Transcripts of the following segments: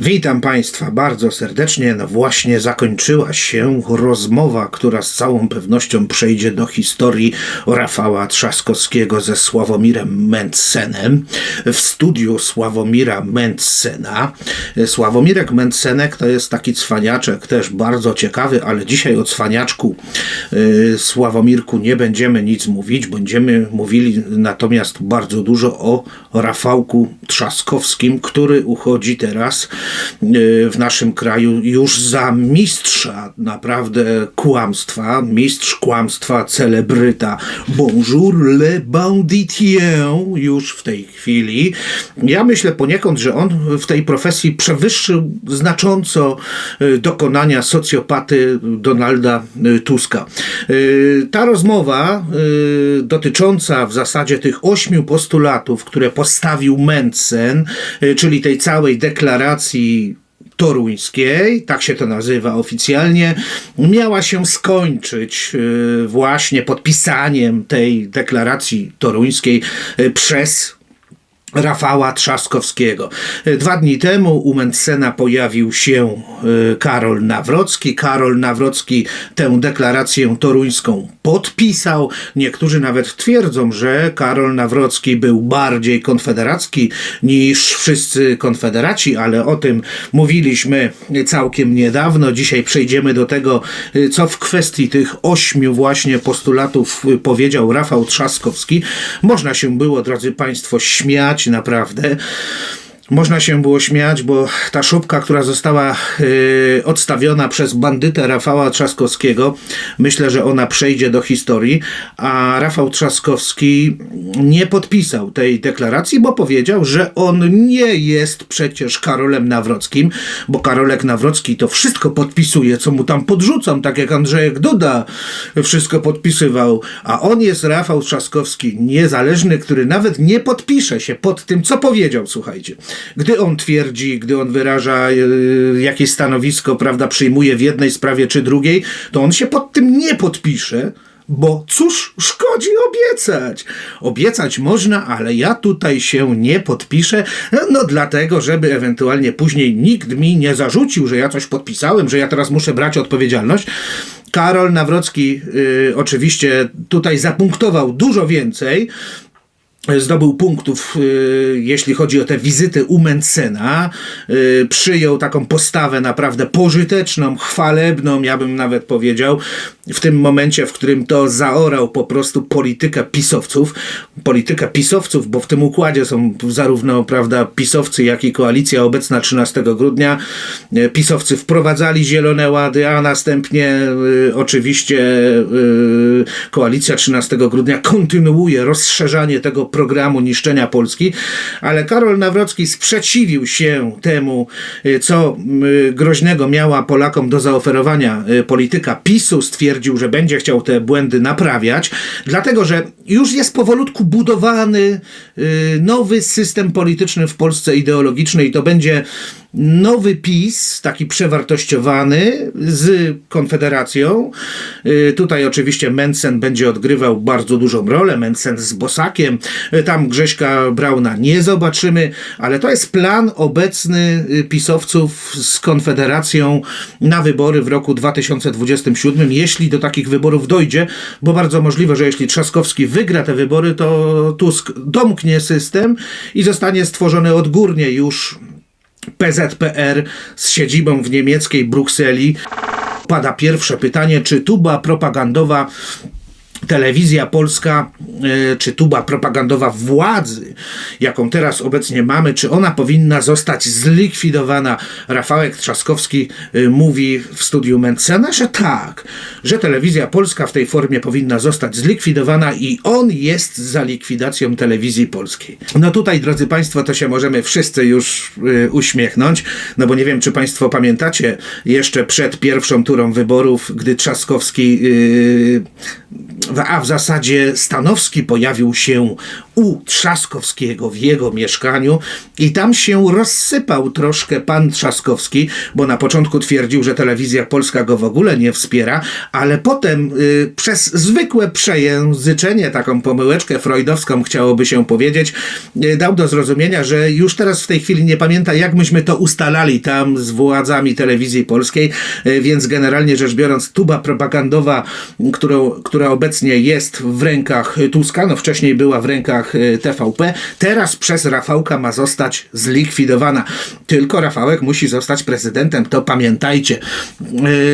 Witam Państwa bardzo serdecznie. No właśnie zakończyła się rozmowa, która z całą pewnością przejdzie do historii Rafała Trzaskowskiego ze Sławomirem Mentsenem w studiu Sławomira Mentsena. Sławomirek Mentsenek to jest taki cwaniaczek, też bardzo ciekawy, ale dzisiaj o cwaniaczku y, Sławomirku nie będziemy nic mówić. Będziemy mówili natomiast bardzo dużo o Rafałku Trzaskowskim, który uchodzi teraz w naszym kraju już za mistrza naprawdę kłamstwa, mistrz kłamstwa, celebryta. Bonjour le banditien już w tej chwili. Ja myślę poniekąd, że on w tej profesji przewyższył znacząco y, dokonania socjopaty Donalda y, Tuska. Y, Ta rozmowa dotycząca w zasadzie tych ośmiu postulatów, które postawił Mencen, czyli tej całej deklaracji toruńskiej, tak się to nazywa oficjalnie, miała się skończyć y, właśnie podpisaniem tej deklaracji toruńskiej y, przez Rafała Trzaskowskiego. Dwa dni temu u Mentsena pojawił się y, Karol Nawrocki. Karol Nawrocki tę deklarację toruńską podpisał. Niektórzy nawet twierdzą, że Karol Nawrocki był bardziej konfederacki niż wszyscy konfederaci, ale o tym mówiliśmy całkiem niedawno. Dzisiaj przejdziemy do tego, y, co w kwestii tych ośmiu właśnie postulatów powiedział Rafał Trzaskowski. Można się było, drodzy Państwo, śmiać naprawdę. Można się było śmiać, bo ta szubka, która została yy, odstawiona przez bandytę Rafała Trzaskowskiego, myślę, że ona przejdzie do historii, a Rafał Trzaskowski nie podpisał tej deklaracji, bo powiedział, że on nie jest przecież Karolem Nawrockim, bo Karolek Nawrocki to wszystko podpisuje, co mu tam podrzucam, tak jak Andrzejek Duda wszystko podpisywał, a on jest Rafał Trzaskowski niezależny, który nawet nie podpisze się pod tym, co powiedział, słuchajcie gdy on twierdzi, gdy on wyraża yy, jakieś stanowisko, prawda, przyjmuje w jednej sprawie czy drugiej, to on się pod tym nie podpisze. Bo cóż szkodzi obiecać? Obiecać można, ale ja tutaj się nie podpiszę, no dlatego, żeby ewentualnie później nikt mi nie zarzucił, że ja coś podpisałem, że ja teraz muszę brać odpowiedzialność. Karol Nawrocki y, oczywiście tutaj zapunktował dużo więcej, zdobył punktów, y, jeśli chodzi o te wizyty u Mencena. Y, przyjął taką postawę naprawdę pożyteczną, chwalebną, ja bym nawet powiedział, w tym momencie, w którym to zaorał po prostu politykę pisowców. Politykę pisowców, bo w tym układzie są zarówno prawda, pisowcy, jak i koalicja obecna 13 grudnia. Y, pisowcy wprowadzali zielone łady, a następnie oczywiście koalicja 13 grudnia kontynuuje rozszerzanie tego programu niszczenia Polski, ale Karol Nawrocki sprzeciwił się temu, y, co y, groźnego miała Polakom do zaoferowania y, polityka PiSu. Stwierdził, że będzie chciał te błędy naprawiać, dlatego że już jest powolutku budowany nowy system polityczny w Polsce ideologiczny i to będzie nowy PiS, taki przewartościowany z Konfederacją. Y, tutaj oczywiście Mencen będzie odgrywał bardzo dużą rolę, Mencen z Bosakiem. Y, tam Grześka Brauna nie zobaczymy, ale to jest plan obecny y, pisowców z Konfederacją na wybory w roku 2027, jeśli do takich wyborów dojdzie, bo bardzo możliwe, że jeśli Trzaskowski wygra te wybory, to Tusk domknie system i zostanie stworzony odgórnie już PZPR z siedzibą w niemieckiej Brukseli. Pada pierwsze pytanie, czy tuba propagandowa telewizja polska, e, czy tuba propagandowa władzy, jaką teraz obecnie mamy, czy ona powinna zostać zlikwidowana? Rafałek Trzaskowski e, mówi w studiu Mencena, że tak, że telewizja polska w tej formie powinna zostać zlikwidowana i on jest za likwidacją telewizji polskiej. No tutaj, drodzy Państwo, to się możemy wszyscy już y, uśmiechnąć, no bo nie wiem, czy Państwo pamiętacie jeszcze przed pierwszą turą wyborów, gdy Trzaskowski y, a w zasadzie Stanowski pojawił się u Trzaskowskiego w jego mieszkaniu i tam się rozsypał troszkę pan Trzaskowski, bo na początku twierdził, że telewizja polska go w ogóle nie wspiera, ale potem y, przez zwykłe przejęzyczenie, taką pomyłeczkę freudowską chciałoby się powiedzieć, y, dał do zrozumienia, że już teraz w tej chwili nie pamięta, jak myśmy to ustalali tam z władzami telewizji polskiej, y, więc generalnie rzecz biorąc, tuba propagandowa, którą, która obecnie jest w rękach Tuska, no wcześniej była w rękach y, TVP, teraz przez Rafałka ma zostać zlikwidowana. Tylko Rafałek musi zostać prezydentem, to pamiętajcie.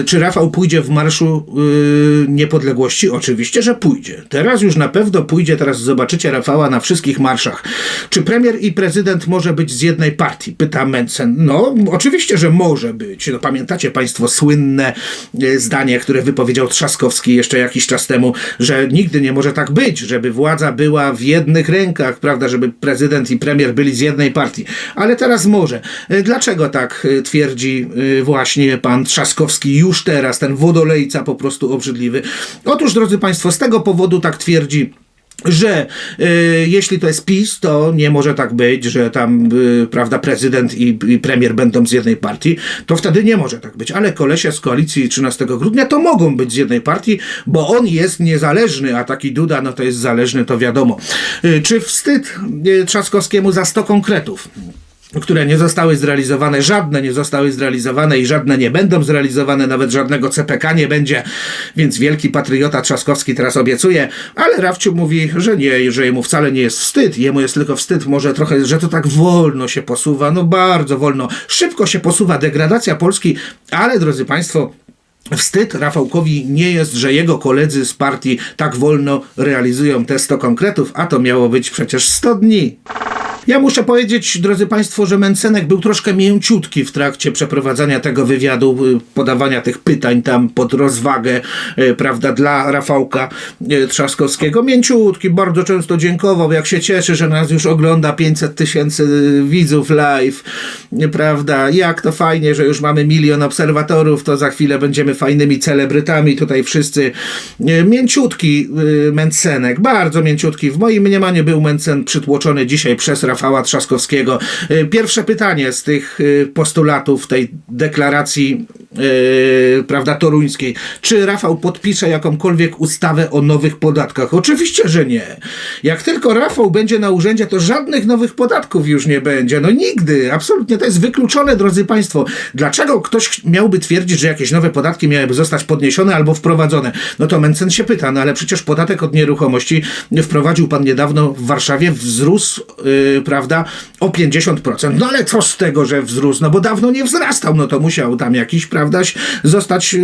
Y, Czy Rafał pójdzie w Marszu y, Niepodległości? Oczywiście, że pójdzie. Teraz już na pewno pójdzie, teraz zobaczycie Rafała na wszystkich marszach. Czy premier i prezydent może być z jednej partii? Pyta Mencen. No, oczywiście, że może być. No, pamiętacie Państwo słynne e, zdanie, które wypowiedział Trzaskowski jeszcze jakiś czas temu, że nigdy nie może tak być, żeby władza była w jednych rękach, prawda, żeby prezydent i premier byli z jednej partii. Ale teraz może. E, Dlaczego tak e, twierdzi e, właśnie pan Trzaskowski już teraz, ten wodolejca po prostu obrzydliwy? Otóż, drodzy Państwo, z tego powodu tak twierdzi że y, jeśli to jest PiS, to nie może tak być, że tam y, prawda, prezydent i, i premier będą z jednej partii, to wtedy nie może tak być. Ale kolesie z koalicji 13 grudnia to mogą być z jednej partii, bo on jest niezależny, a taki Duda no to jest zależny, to wiadomo. Y, czy wstyd y, Trzaskowskiemu za 100 konkretów? Które nie zostały zrealizowane, żadne nie zostały zrealizowane i żadne nie będą zrealizowane, nawet żadnego CPK nie będzie, więc wielki patriota Trzaskowski teraz obiecuje, ale Rawciu mówi, że nie, że jemu wcale nie jest wstyd, jemu jest tylko wstyd, może trochę, że to tak wolno się posuwa, no bardzo wolno, szybko się posuwa degradacja Polski, ale drodzy Państwo, Wstyd Rafałkowi nie jest, że jego koledzy z partii tak wolno realizują te 100 konkretów, a to miało być przecież 100 dni. Ja muszę powiedzieć, drodzy Państwo, że Mencenek był troszkę mięciutki w trakcie przeprowadzania tego wywiadu, y, podawania tych pytań tam pod rozwagę, y, prawda, dla Rafałka y, Trzaskowskiego. Mięciutki, bardzo często dziękował, jak się cieszy, że nas już ogląda 500 tysięcy widzów live, prawda, jak to fajnie, że już mamy milion obserwatorów, to za chwilę będziemy fajnymi celebrytami, tutaj wszyscy. Mięciutki Mencenek, bardzo mięciutki. W moim mniemaniu był Mencen przytłoczony dzisiaj przez Rafała Trzaskowskiego. Y, Pierwsze pytanie z tych y, postulatów tej deklaracji yy, prawda, toruńskiej. Czy Rafał podpisze jakąkolwiek ustawę o nowych podatkach? Oczywiście, że nie. Jak tylko Rafał będzie na urzędzie, to żadnych nowych podatków już nie będzie. No nigdy. Absolutnie to jest wykluczone, drodzy Państwo. Dlaczego ktoś miałby twierdzić, że jakieś nowe podatki miałyby zostać podniesione albo wprowadzone? No to Mencen się pyta, no ale przecież podatek od nieruchomości wprowadził pan niedawno w Warszawie, wzrósł, yy, prawda, o 50%. No ale co z tego, że wzrósł? No bo dawno nie wzrastał, no to musiał tam jakiś, prawda, zostać,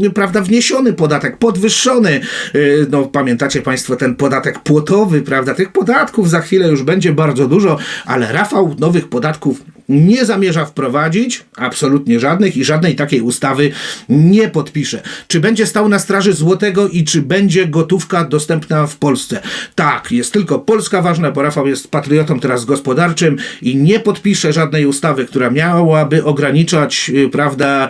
yy, prawda, wniesiony podatek, podwyższony. Yy, no pamiętacie Państwo ten podatek płotowy, prawda? Tych podatków za chwilę już będzie bardzo dużo, ale Rafał nowych podatków nie zamierza wprowadzić, absolutnie żadnych i żadnej takiej ustawy nie podpisze. Czy będzie stał na straży złotego i czy będzie gotówka dostępna w Polsce? Tak, jest tylko Polska ważna, bo Rafał jest patriotą teraz gospodarczym i nie podpisze żadnej ustawy, która miałaby ograniczać, yy, prawda,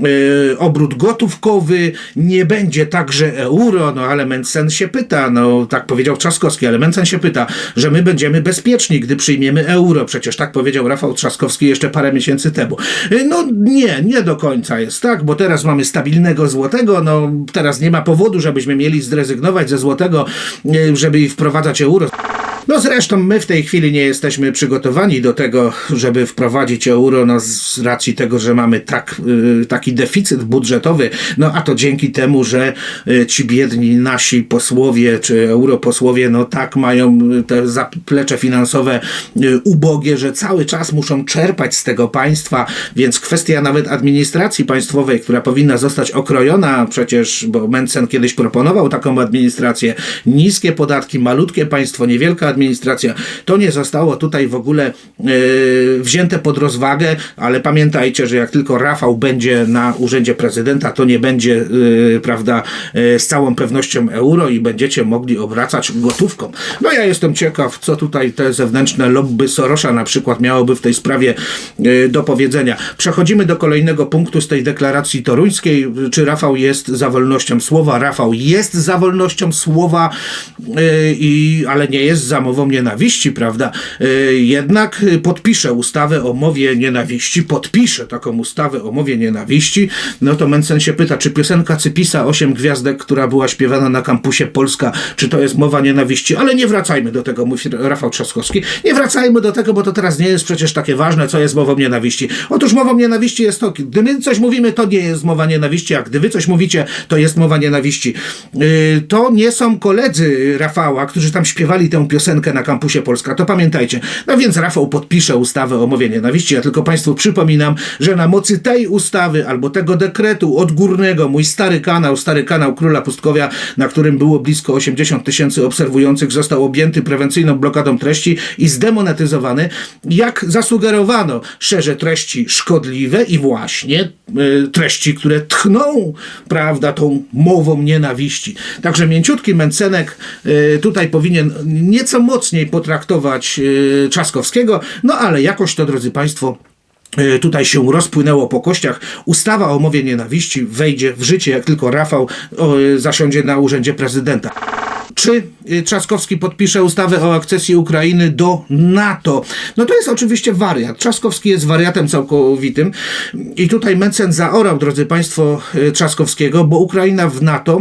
yy, obrót gotówkowy, nie będzie także euro, no ale Mencen się pyta, no tak powiedział Trzaskowski, ale Mencen się pyta, że my będziemy bezpieczni, gdy przyjmiemy euro. Przecież tak powiedział Rafał Trzaskowski jeszcze parę miesięcy temu. Yy, No nie, nie do końca jest tak, bo teraz mamy stabilnego złotego, no teraz nie ma powodu, żebyśmy mieli zrezygnować ze złotego, yy, żeby wprowadzać euro. No zresztą my w tej chwili nie jesteśmy przygotowani do tego, żeby wprowadzić euro, no z racji tego, że mamy tak, y, taki deficyt budżetowy, no a to dzięki temu, że y, ci biedni nasi posłowie czy europosłowie, no tak mają y, te zaplecze finansowe ubogie, że cały czas muszą czerpać z tego państwa, więc kwestia nawet administracji państwowej, która powinna zostać okrojona, przecież, bo Mencen kiedyś proponował taką administrację, niskie podatki, malutkie państwo, niewielka administracja. To nie zostało tutaj w ogóle e, wzięte pod rozwagę, ale pamiętajcie, że jak tylko Rafał będzie na urzędzie prezydenta, to nie będzie, e, prawda, e, z całą pewnością euro i będziecie mogli obracać gotówką. No ja jestem ciekaw, co tutaj te zewnętrzne lobby Sorosza na przykład miałoby w tej sprawie e, do powiedzenia. Przechodzimy do kolejnego punktu z tej deklaracji toruńskiej. Czy Rafał jest za wolnością słowa? Rafał jest za wolnością słowa, e, i, ale nie jest za mową nienawiści, prawda? E, Jednak podpisze ustawę o mowie nienawiści, podpisze taką ustawę o mowie nienawiści. No to Mencen się pyta, czy piosenka Cypisa 8 Gwiazdek, która była śpiewana na kampusie Polska, czy to jest mowa nienawiści? Ale nie wracajmy do tego, mówi Rafał Trzaskowski. Nie wracajmy do tego, bo to teraz nie jest przecież takie ważne, co jest mową nienawiści. Otóż mową nienawiści jest to, gdy my coś mówimy, to nie jest mowa nienawiści, a gdy wy coś mówicie, to jest mowa nienawiści. Yy, to nie są koledzy Rafała, którzy tam śpiewali tę piosenkę na kampusie Polska, to pamiętajcie. No więc Rafał podpisze ustawę o mowie nienawiści. Ja tylko Państwu przypominam, że na mocy tej ustawy albo tego dekretu odgórnego, mój stary kanał, stary kanał Króla Pustkowia, na którym było blisko 80 tysięcy obserwujących, został objęty prewencyjną blokadą treści i zdemonetyzowany, jak zasugerowano, szerze treści szkodliwe i właśnie y, treści, które tchną, prawda, tą mową nienawiści. Także mięciutki Mencenek y, tutaj powinien nieco mocniej potraktować y, Trzaskowskiego, no ale jakoś to, drodzy Państwo, y, tutaj się rozpłynęło po kościach. Ustawa o mowie nienawiści wejdzie w życie, jak tylko Rafał zasiądzie na urzędzie prezydenta. Czy y, Trzaskowski podpisze ustawę o akcesji Ukrainy do NATO? No to jest oczywiście wariat. Trzaskowski jest wariatem całkowitym i tutaj Mencen zaorał, drodzy Państwo, Trzaskowskiego, bo Ukraina w NATO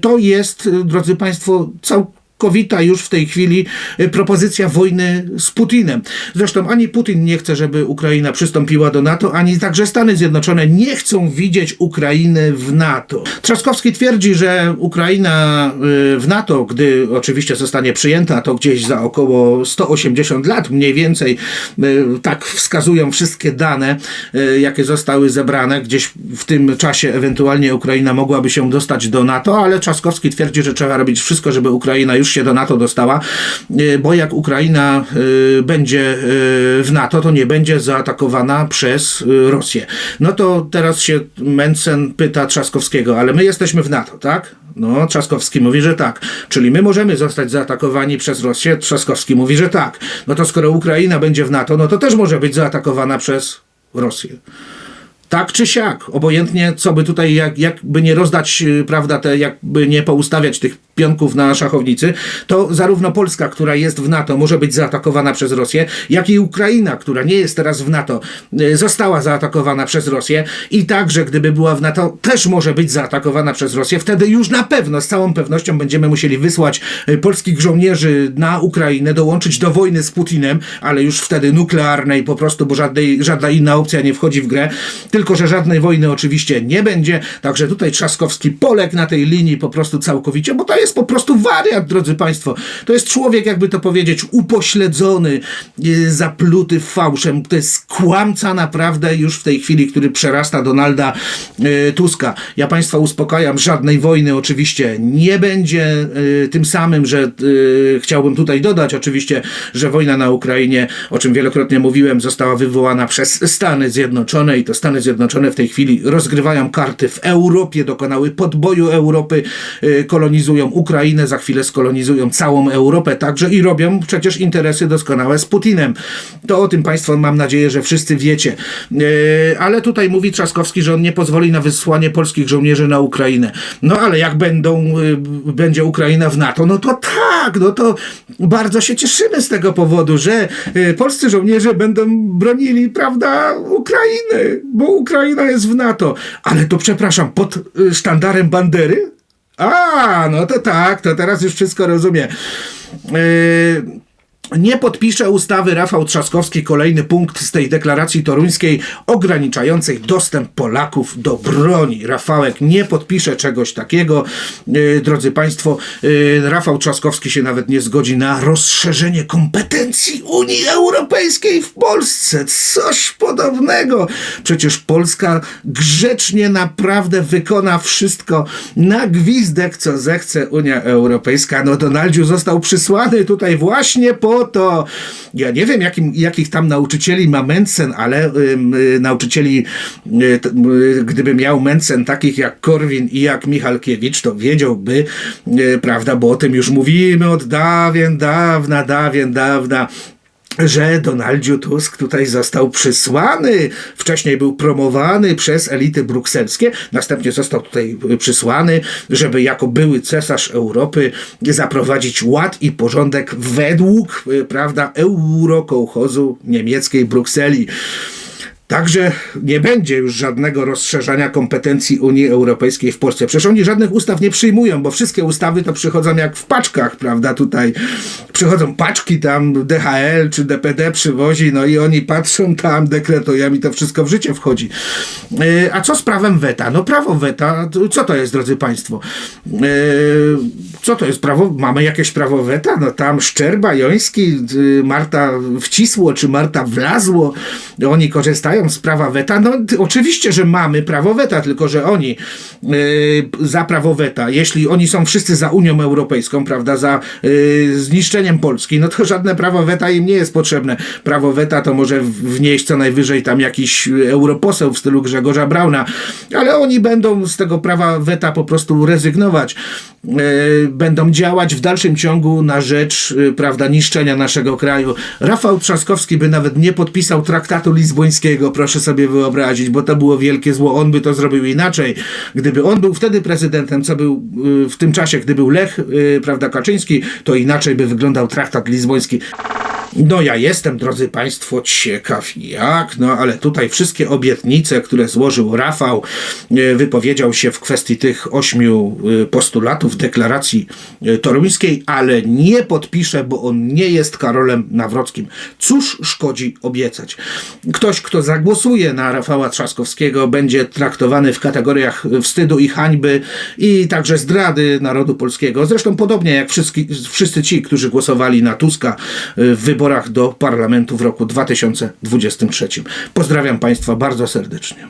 to jest, drodzy Państwo, całkowicie całkowita już w tej chwili y, propozycja wojny z Putinem. Zresztą ani Putin nie chce, żeby Ukraina przystąpiła do NATO, ani także Stany Zjednoczone nie chcą widzieć Ukrainy w NATO. Trzaskowski twierdzi, że Ukraina y, w NATO, gdy oczywiście zostanie przyjęta, to gdzieś za około 180 lat mniej więcej, y, tak wskazują wszystkie dane, jakie zostały zebrane, gdzieś w tym czasie ewentualnie Ukraina mogłaby się dostać do NATO, ale Trzaskowski twierdzi, że trzeba robić wszystko, żeby Ukraina już się do NATO dostała, y, bo jak Ukraina y, będzie y, w NATO, to nie będzie zaatakowana przez Rosję. No to teraz się Mencen pyta Trzaskowskiego, ale my jesteśmy w NATO, tak? No, Trzaskowski mówi, że tak. Czyli my możemy zostać zaatakowani przez Rosję. Trzaskowski mówi, że tak. No to skoro Ukraina będzie w NATO, no to też może być zaatakowana przez Rosję. Tak czy siak, obojętnie co by tutaj, jak, jakby nie rozdać, prawda, te, jakby nie poustawiać tych pionków na szachownicy, to zarówno Polska, która jest w NATO, może być zaatakowana przez Rosję, jak i Ukraina, która nie jest teraz w NATO, została zaatakowana przez Rosję i także, gdyby była w NATO, też może być zaatakowana przez Rosję. Wtedy już na pewno, z całą pewnością będziemy musieli wysłać polskich żołnierzy na Ukrainę, dołączyć do wojny z Putinem, ale już wtedy nuklearnej po prostu, bo żadnej, żadna inna opcja nie wchodzi w grę. Tylko, że żadnej wojny oczywiście nie będzie, także tutaj Trzaskowski poległ na tej linii po prostu całkowicie, bo to jest po prostu wariat, drodzy Państwo. To jest człowiek, jakby to powiedzieć, upośledzony, zapluty fałszem. To jest kłamca naprawdę już w tej chwili, który przerasta Donalda Tuska. Ja Państwa uspokajam, żadnej wojny oczywiście nie będzie. Tym samym, że chciałbym tutaj dodać oczywiście, że wojna na Ukrainie, o czym wielokrotnie mówiłem, została wywołana przez Stany Zjednoczone i to Stany Zjednoczone w tej chwili rozgrywają karty w Europie, dokonały podboju Europy, kolonizują Ukrainę, za chwilę skolonizują całą Europę także i robią przecież interesy doskonałe z Putinem. To o tym Państwo mam nadzieję, że wszyscy wiecie. Ale tutaj mówi Trzaskowski, że on nie pozwoli na wysłanie polskich żołnierzy na Ukrainę. No ale jak będą, będzie Ukraina w NATO, no to tak, no to bardzo się cieszymy z tego powodu, że polscy żołnierze będą bronili, prawda, Ukrainy, bo Ukraina jest w NATO. Ale to przepraszam, pod sztandarem Bandery? A, no to tak, to teraz już wszystko rozumiem. Yy, nie podpisze ustawy Rafał Trzaskowski, kolejny punkt z tej deklaracji toruńskiej ograniczającej dostęp Polaków do broni. Rafałek nie podpisze czegoś takiego. Yy, drodzy Państwo, yy, Rafał Trzaskowski się nawet nie zgodzi na rozszerzenie kompetencji Unii Europejskiej w Polsce. Coś podobnego. Przecież Polska grzecznie naprawdę wykona wszystko na gwizdek, co zechce Unia Europejska. No Donaldziu został przysłany tutaj właśnie po to, ja nie wiem jakim, jakich tam nauczycieli ma Mencen, ale y, nauczycieli, y, y, gdyby miał Mencen takich jak Korwin i jak Michalkiewicz, to wiedziałby, y, prawda, bo o tym już mówimy od dawien, dawna, dawien, dawna, że Donaldziu Tusk tutaj został przysłany. Wcześniej był promowany przez elity brukselskie, następnie został tutaj przysłany, żeby jako były cesarz Europy zaprowadzić ład i porządek według, prawda, eurokołchozu niemieckiej Brukseli. Także nie będzie już żadnego rozszerzania kompetencji Unii Europejskiej w Polsce. Przecież oni żadnych ustaw nie przyjmują, bo wszystkie ustawy to przychodzą jak w paczkach, prawda? Tutaj przychodzą paczki tam DHL czy DPD przywozi, no i oni patrzą tam, dekretują i to wszystko w życie wchodzi. Yy, a co z prawem weta? No prawo weta, co to jest, drodzy Państwo? Yy, co to jest prawo? Mamy jakieś prawo weta? No tam Szczerba, Joński, yy, Marta wcisło czy Marta wlazło, oni korzystają z prawa weta? No oczywiście, że mamy prawo weta, tylko że oni yy, za prawo weta, jeśli oni są wszyscy za Unią Europejską, prawda, za yy, zniszczeniem Polski, no to żadne prawo weta im nie jest potrzebne. Prawo weta to może wnieść co najwyżej tam jakiś europoseł w stylu Grzegorza Brauna, ale oni będą z tego prawa weta po prostu rezygnować. Będą działać w dalszym ciągu na rzecz, prawda, niszczenia naszego kraju. Rafał Trzaskowski by nawet nie podpisał traktatu lizbońskiego, proszę sobie wyobrazić, bo to było wielkie zło. On by to zrobił inaczej. Gdyby on był wtedy prezydentem, co był yy, w tym czasie, gdy był Lech, prawda, Kaczyński, to inaczej by wyglądał traktat lizboński. No ja jestem, drodzy Państwo, ciekaw jak, no ale tutaj wszystkie obietnice, które złożył Rafał, wypowiedział się w kwestii tych ośmiu postulatów deklaracji toruńskiej, ale nie podpisze, bo on nie jest Karolem Nawrockim. Cóż szkodzi obiecać? Ktoś, kto zagłosuje na Rafała Trzaskowskiego, będzie traktowany w kategoriach wstydu i hańby i także zdrady narodu polskiego. Zresztą podobnie jak wszyscy, wszyscy ci, którzy głosowali na Tuska w wyborach do parlamentu w roku 2023. Pozdrawiam Państwa bardzo serdecznie.